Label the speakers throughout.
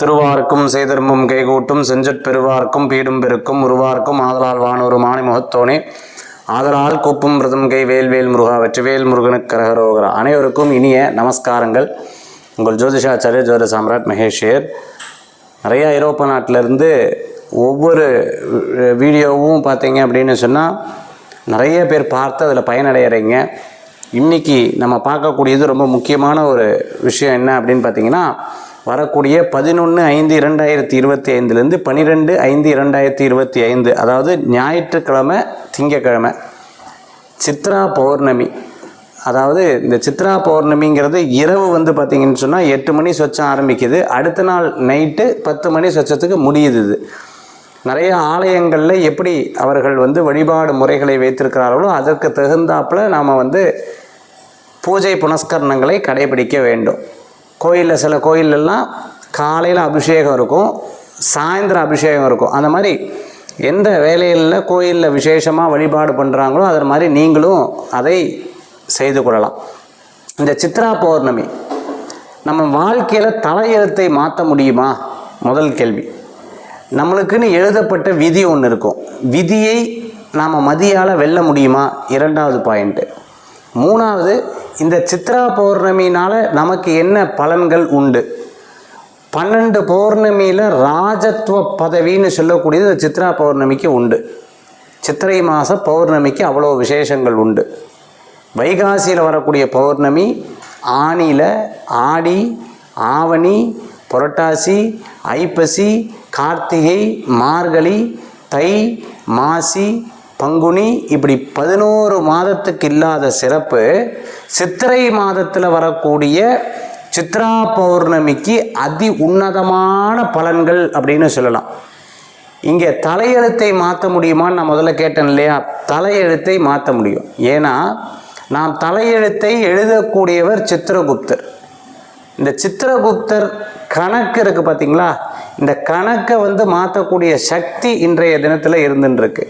Speaker 1: திருவார்க்கும் செய்தர்மம் கைகூட்டும் செஞ்சற் பெருவார்க்கும் பீடும் பெருக்கும் உருவார்க்கும் ஆதலால் வானொரு மாணி முகத்தோனே. ஆதலால் கூப்பும் பிரதம் கை வேல்வேல் முருகா வெற்றிவேல் முருகனுக்கு கரகரோகரா. அனைவருக்கும் இனிய நமஸ்காரங்கள். உங்கள் ஜோதிஷாச்சாரிய ஜோதிட சாம்ராட் மகேஷியர். நிறையா ஐரோப்பா நாட்டிலேருந்து ஒவ்வொரு வீடியோவும் பார்த்தீங்க அப்படின்னு சொன்னால் நிறைய பேர் பார்த்து அதில் பயனடைகிறீங்க இன்றைக்கி நம்ம பார்க்கக்கூடியது ரொம்ப முக்கியமான ஒரு விஷயம் என்ன அப்படின்னு பார்த்தீங்கன்னா வரக்கூடிய பதினொன்று ஐந்து இரண்டாயிரத்தி இருபத்தி ஐந்துலேருந்து பன்னிரெண்டு ஐந்து இரண்டாயிரத்தி இருபத்தி ஐந்து அதாவது ஞாயிற்றுக்கிழமை திங்கக்கிழமை. சித்ரா பௌர்ணமி. அதாவது இந்த சித்ரா பௌர்ணமிங்கிறது இரவு வந்து பார்த்தீங்கன்னு சொன்னால் எட்டு மணி சொச்சம் ஆரம்பிக்குது. அடுத்த நாள் நைட்டு பத்து மணி சொச்சத்துக்கு முடியுது இது. நிறைய ஆலயங்களில் எப்படி அவர்கள் வந்து வழிபாடு முறைகளை வைத்திருக்கிறார்களோ அதற்கு தகுந்தாப்புல நாம் வந்து பூஜை புனஸ்கரணங்களை கடைபிடிக்க வேண்டும். கோயிலில் சில கோயிலெல்லாம் காலையில் அபிஷேகம் இருக்கும் சாயந்தரம் அபிஷேகம் இருக்கும். அந்த மாதிரி எந்த வேலையில் கோயிலில் விசேஷமாக வழிபாடு பண்ணுறாங்களோ அது மாதிரி நீங்களும் அதை செய்து கொள்ளலாம். இந்த சித்ரா பௌர்ணமி நம்ம வாழ்க்கையில் தலையெழுத்தை மாற்ற முடியுமா? முதல் கேள்வி. நம்மளுக்குன்னு எழுதப்பட்ட விதி ஒன்று இருக்கும். விதியை நாம் மதியால் வெல்ல முடியுமா? இரண்டாவது பாயிண்ட்டு மூணாவது இந்த சித்ரா பௌர்ணமினால் நமக்கு என்ன பலன்கள் உண்டு? பன்னெண்டு பௌர்ணமியில் ராஜத்துவ பதவின்னு சொல்லக்கூடியது இந்த சித்ரா பௌர்ணமிக்கு உண்டு. சித்திரை மாத பௌர்ணமிக்கு அவ்வளோ விசேஷங்கள் உண்டு. வைகாசியில் வரக்கூடிய பௌர்ணமி ஆணியில் ஆடி ஆவணி புரட்டாசி ஐப்பசி கார்த்திகை மார்கழி தை மாசி பங்குனி இப்படி பதினோரு மாதத்துக்கு இல்லாத சிறப்பு சித்திரை மாதத்தில் வரக்கூடிய சித்ரா பௌர்ணமிக்கு அதி உன்னதமான பலன்கள் அப்படின்னு சொல்லலாம். இங்கே தலையெழுத்தை மாற்ற முடியுமான்னு நான் முதல்ல கேட்டேன் இல்லையா? தலையெழுத்தை மாற்ற முடியும். ஏன்னா நாம் தலையெழுத்தை எழுதக்கூடியவர் சித்திரகுப்தர். இந்த சித்திரகுப்தர் கணக்கு இருக்குது பார்த்தீங்களா இந்த கணக்கை வந்து மாற்றக்கூடிய சக்தி இன்றைய தினத்தில் இருந்துருக்கு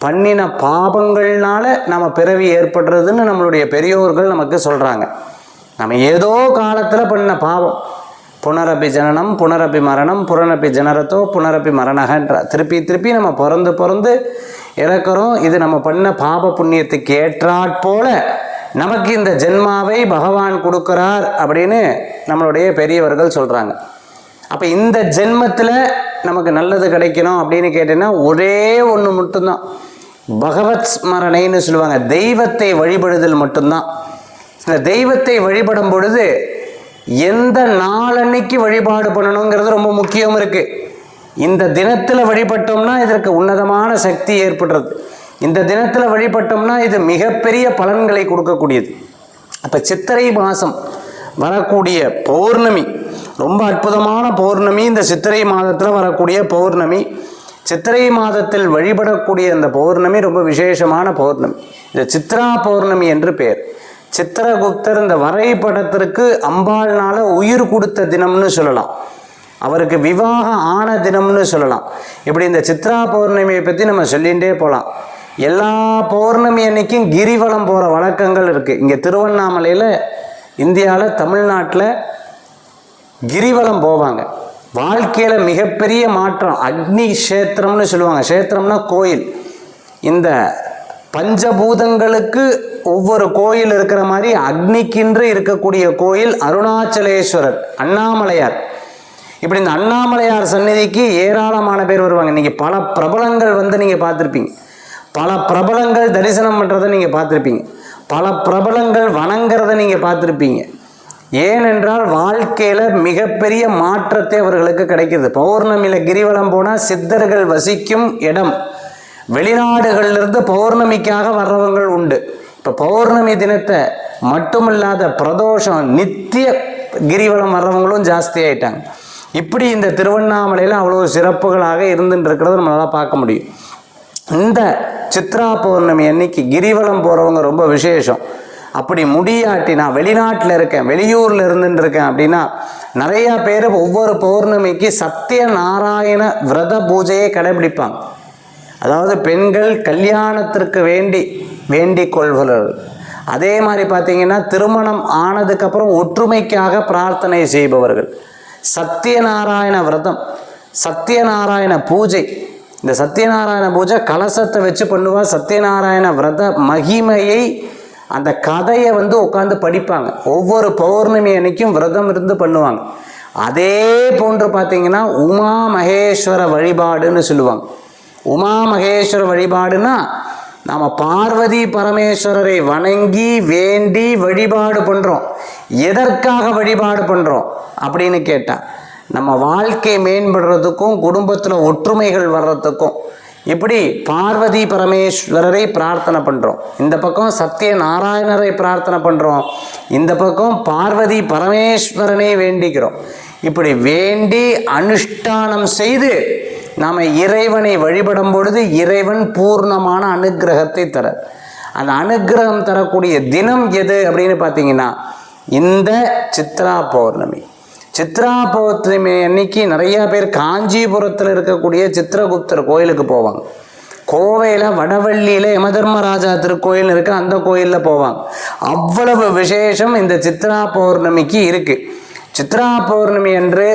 Speaker 1: பண்ணின பாபங்கள்னால நம்ம பிறவி ஏற்படுறதுன்னு நம்மளுடைய பெரியோர்கள் நமக்கு சொல்கிறாங்க நம்ம ஏதோ காலத்தில் பண்ண பாவம். புனரப்பி ஜனனம் புனரப்பி மரணம் புனரப்பி ஜனரத்தோ புனரப்பி மரணகன்ற. திருப்பி திருப்பி நம்ம பிறந்து பிறந்து இறக்குறோம். இது நம்ம பண்ண பாப புண்ணியத்துக்கு ஏற்றாற்போல நமக்கு இந்த ஜென்மாவை பகவான் கொடுக்கிறார் அப்படின்னு நம்மளுடைய பெரியவர்கள் சொல்கிறாங்க அப்போ இந்த ஜென்மத்தில் நமக்கு நல்லது கிடைக்கணும் அப்படின்னு கேட்டேன்னா ஒரே ஒன்று மட்டும்தான். பகவத் ஸ்மரணைன்னு சொல்லுவாங்க. தெய்வத்தை வழிபடுதல் மட்டும்தான். இந்த தெய்வத்தை வழிபடும் பொழுது எந்த நாளன்னைக்கு வழிபாடு பண்ணணுங்கிறது ரொம்ப முக்கியம் இருக்குது இந்த தினத்தில் வழிபட்டோம்னா இதற்கு உன்னதமான சக்தி ஏற்படுறது. இந்த தினத்தில் வழிபட்டோம்னா இது மிகப்பெரிய பலன்களை கொடுக்கக்கூடியது. அப்போ சித்திரை மாதம் வரக்கூடிய பௌர்ணமி ரொம்ப அற்புதமான பௌர்ணமி. இந்த சித்திரை மாதத்தில் வரக்கூடிய பௌர்ணமி. சித்திரை மாதத்தில் வழிபடக்கூடிய இந்த பௌர்ணமி ரொம்ப விசேஷமான பௌர்ணமி. இந்த சித்ரா பௌர்ணமி என்று பெயர் சித்திரகுப்தர் இந்த வரைபடத்திற்கு அம்பாள்னால உயிர் கொடுத்த தினம்னு சொல்லலாம். அவருக்கு விவாகம் ஆன தினம்னு சொல்லலாம். இப்படி இந்த சித்ரா பௌர்ணமியை பற்றி நம்ம சொல்லிகிட்டே போகலாம் எல்லா பௌர்ணமி அன்னைக்கும் கிரிவலம் போகிற வழக்கங்கள் இருக்குது இங்கே திருவண்ணாமலையில் இந்தியாவில் தமிழ்நாட்டில் கிரிவலம் போவாங்க. வாழ்க்கையில் மிகப்பெரிய மாற்றம் அக்னி கஷேத்திரம்னு சொல்லுவாங்க. கஷேத்திரம்னா கோயில். இந்த பஞ்சபூதங்களுக்கு ஒவ்வொரு கோயில் இருக்கிற மாதிரி அக்னிக்கின்று இருக்கக்கூடிய கோயில் அருணாச்சலேஸ்வரர் அண்ணாமலையார். இப்படி இந்த அண்ணாமலையார் சந்நிதிக்கு ஏராளமான பேர் வருவாங்க. இன்றைக்கி பல பிரபலங்கள் வந்து நீங்கள் பார்த்துருப்பீங்க. பல பிரபலங்கள் தரிசனம் பண்ணுறதை நீங்கள் பார்த்துருப்பீங்க. பல பிரபலங்கள் வணங்குறத நீங்கள் பார்த்துருப்பீங்க. ஏனென்றால் வாழ்க்கையில் மிகப்பெரிய மாற்றத்தை அவர்களுக்கு கிடைக்குது பௌர்ணமியில் கிரிவலம் போனால் சித்தர்கள் வசிக்கும் இடம். வெளிநாடுகளிலிருந்து பௌர்ணமிக்காக வர்றவங்கள் உண்டு. இப்போ பௌர்ணமி தினத்தை மட்டுமில்லாத பிரதோஷம் நித்திய கிரிவலம் வர்றவங்களும் ஜாஸ்தி ஆயிட்டாங்க. இப்படி இந்த திருவண்ணாமலையில் அவ்வளோ சிறப்புகளாக இருந்துட்டு இருக்கிறத நம்மளால் பார்க்க முடியும். இந்த சித்ரா பௌர்ணமி அன்னைக்கு கிரிவலம் போகிறவங்க ரொம்ப விசேஷம். அப்படி முடியாட்டி நான் வெளிநாட்டில் இருக்கேன் வெளியூரில் இருந்துட்டு இருக்கேன் அப்படின்னா நிறையா பேர் ஒவ்வொரு பௌர்ணமிக்கு சத்திய நாராயண விரத பூஜையை கடைபிடிப்பாங்க. அதாவது பெண்கள் கல்யாணத்திற்கு வேண்டி வேண்டிக் கொள்வர்கள். அதே மாதிரி பார்த்தீங்கன்னா திருமணம் ஆனதுக்கப்புறம் ஒற்றுமைக்காக பிரார்த்தனை செய்பவர்கள். சத்தியநாராயண விரதம் சத்தியநாராயண பூஜை. இந்த சத்யநாராயண பூஜை கலசத்தை வச்சு பண்ணுவா. சத்யநாராயண விரத மகிமையை அந்த கதையை வந்து உட்காந்து படிப்பாங்க. ஒவ்வொரு பௌர்ணமி அன்னைக்கும் விரதம் இருந்து பண்ணுவாங்க. அதே போன்று பார்த்தீங்கன்னா உமா மகேஸ்வர வழிபாடுன்னு சொல்லுவாங்க. உமா மகேஸ்வர வழிபாடுனா நாம் பார்வதி பரமேஸ்வரரை வணங்கி வேண்டி வழிபாடு பண்ணுறோம் எதற்காக வழிபாடு பண்ணுறோம் அப்படின்னு கேட்டால் நம்ம வாழ்க்கை மேம்படுறதுக்கும் குடும்பத்தில் ஒற்றுமைகள் வர்றதுக்கும் இப்படி பார்வதி பரமேஸ்வரரை பிரார்த்தனை பண்ணுறோம் இந்த பக்கம் சத்திய நாராயணரை பிரார்த்தனை பண்ணுறோம் இந்த பக்கம் பார்வதி பரமேஸ்வரனை வேண்டிக்கிறோம். இப்படி வேண்டி அனுஷ்டானம் செய்து நாம் இறைவனை வழிபடும் பொழுது இறைவன் பூர்ணமான அனுக்கிரகத்தை தர அந்த அனுக்கிரகம் தரக்கூடிய தினம் எது அப்படின்னு பார்த்தீங்கன்னா இந்த சித்ரா பௌர்ணமி. சித்ரா பௌர்ணமி அன்னைக்கு நிறைய பேர் காஞ்சிபுரத்தில் இருக்கக்கூடிய சித்திரகுப்தர் கோயிலுக்கு போவாங்க. கோவையில் வடவள்ளியில் யமதர்மராஜா திருக்கோயில் இருக்கு அந்த கோயிலில் போவாங்க. அவ்வளவு விசேஷம் இந்த சித்ரா பௌர்ணமிக்கு இருக்குது சித்ரா பௌர்ணமி என்று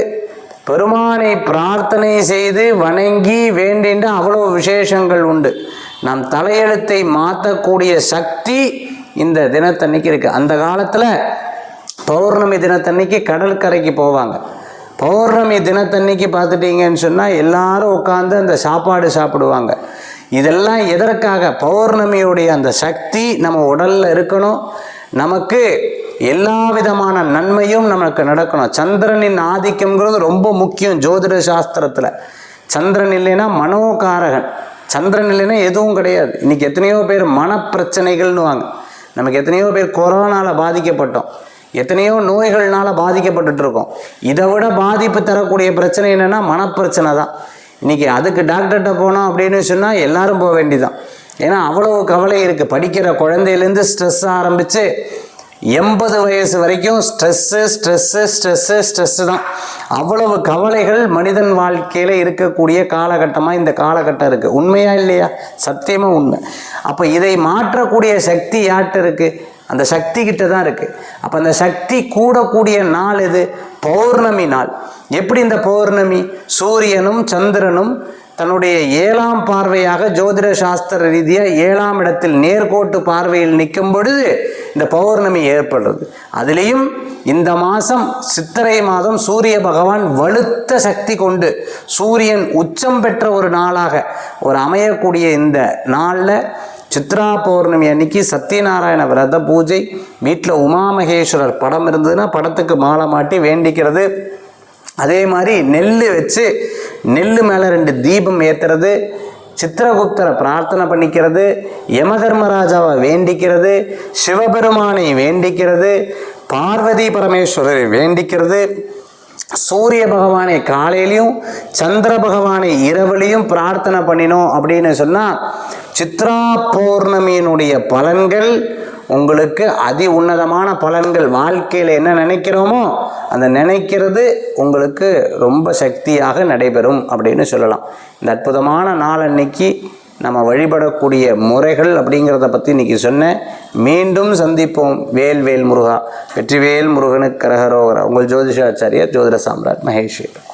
Speaker 1: பெருமானை பிரார்த்தனை செய்து வணங்கி வேண்டின்ற அவ்வளவு விசேஷங்கள் உண்டு. நம் தலையெழுத்தை மாற்றக்கூடிய சக்தி இந்த தினத்தன்னைக்கு இருக்குது அந்த காலத்தில் பௌர்ணமி தினத்தன்னைக்கு கடற்கரைக்கு போவாங்க. பௌர்ணமி தினத்தன்னைக்கு பார்த்துட்டீங்கன்னு சொன்னால் எல்லாரும் உட்காந்து அந்த சாப்பாடு சாப்பிடுவாங்க. இதெல்லாம் எதற்காக? பௌர்ணமியுடைய அந்த சக்தி நம்ம உடலில் இருக்கணும். நமக்கு எல்லா விதமான நன்மையும் நமக்கு நடக்கணும். சந்திரனின் ஆதிக்கம்ங்கிறது ரொம்ப முக்கியம் ஜோதிட சாஸ்திரத்தில். சந்திரன் இல்லைன்னா மனோகாரகன். சந்திரன் இல்லைன்னா எதுவும் கிடையாது. இன்னைக்கு எத்தனையோ பேர் மனப்பிரச்சனைகள்னு வாங்க. நமக்கு எத்தனையோ பேர் கொரோனாவில் பாதிக்கப்பட்டோம். எத்தனையோ நோய்கள்னால பாதிக்கப்பட்டுட்டு இருக்கோம் இதை விட பாதிப்பு தரக்கூடிய பிரச்சனை என்னென்னா மனப்பிரச்சனை தான். இன்னைக்கு அதுக்கு டாக்டர்கிட்ட போனோம் அப்படின்னு சொன்னால் எல்லாரும் போக வேண்டிதான் ஏன்னா அவ்வளோ கவலை இருக்குது படிக்கிற குழந்தையிலேருந்து ஸ்ட்ரெஸ் ஆரம்பித்து எண்பது வயசு வரைக்கும் ஸ்ட்ரெஸ்ஸு ஸ்ட்ரெஸ்ஸு ஸ்ட்ரெஸ்ஸு ஸ்ட்ரெஸ்ஸு தான். அவ்வளவு கவலைகள் மனிதன் வாழ்க்கையில் இருக்கக்கூடிய காலகட்டமாக இந்த காலகட்டம் இருக்குது உண்மையா இல்லையா? சத்தியமாக உண்மை. அப்போ இதை மாற்றக்கூடிய சக்தி யார்கிட்ட இருக்குது அந்த சக்தி கிட்ட தான் இருக்குது அப்போ அந்த சக்தி கூடக்கூடிய நாள் எது? பௌர்ணமி நாள். எப்படி இந்த பௌர்ணமி? சூரியனும் சந்திரனும் தன்னுடைய ஏழாம் பார்வையாக ஜோதிட சாஸ்திர ரீதியாக ஏழாம் இடத்தில் நேர்கோட்டு பார்வையில் நிற்கும் பொழுது இந்த பௌர்ணமி ஏற்படுறது அதுலேயும் இந்த மாதம் சித்திரை மாதம் சூரிய பகவான் வலுத்த சக்தி கொண்டு சூரியன் உச்சம் பெற்ற ஒரு நாளாக ஒரு அமையக்கூடிய இந்த நாளில் சித்ரா பௌர்ணமி அன்னைக்கு சத்யநாராயண விரத பூஜை. வீட்டில் உமாமகேஸ்வரர் படம் இருந்ததுன்னா படத்துக்கு மாலை மாட்டி வேண்டிக்கிறது. அதே மாதிரி நெல் வச்சு நெல் மேலே ரெண்டு தீபம் ஏற்றுறது சித்திரகுப்தரை பிரார்த்தனை பண்ணிக்கிறது. யமதர்மராஜாவை வேண்டிக்கிறது. சிவபெருமானை வேண்டிக்கிறது. பார்வதி பரமேஸ்வரரை வேண்டிக்கிறது. சூரிய பகவானை காலையிலையும் சந்திர பகவானை இரவுலையும் பிரார்த்தனை பண்ணினோம் அப்படின்னு சொன்னால் சித்ரா பௌர்ணமியினுடைய பலன்கள் உங்களுக்கு அதி உன்னதமான பலன்கள். வாழ்க்கையில் என்ன நினைக்கிறோமோ அந்த நினைக்கிறது உங்களுக்கு ரொம்ப சக்தியாக நடைபெறும் அப்படின்னு சொல்லலாம். இந்த அற்புதமான நாள் அன்னைக்கு நம்ம வழிபடக்கூடிய முறைகள் அப்படிங்கிறத பற்றி இன்றைக்கி சொன்னேன். மீண்டும் சந்திப்போம். வேல் வேல் முருகா. வெற்றிவேல் முருகனுக்கு கரகரோகரா. உங்கள் ஜோதிஷாச்சாரியர் ஜோதிட சாம்ராட் மகேஸ்வர்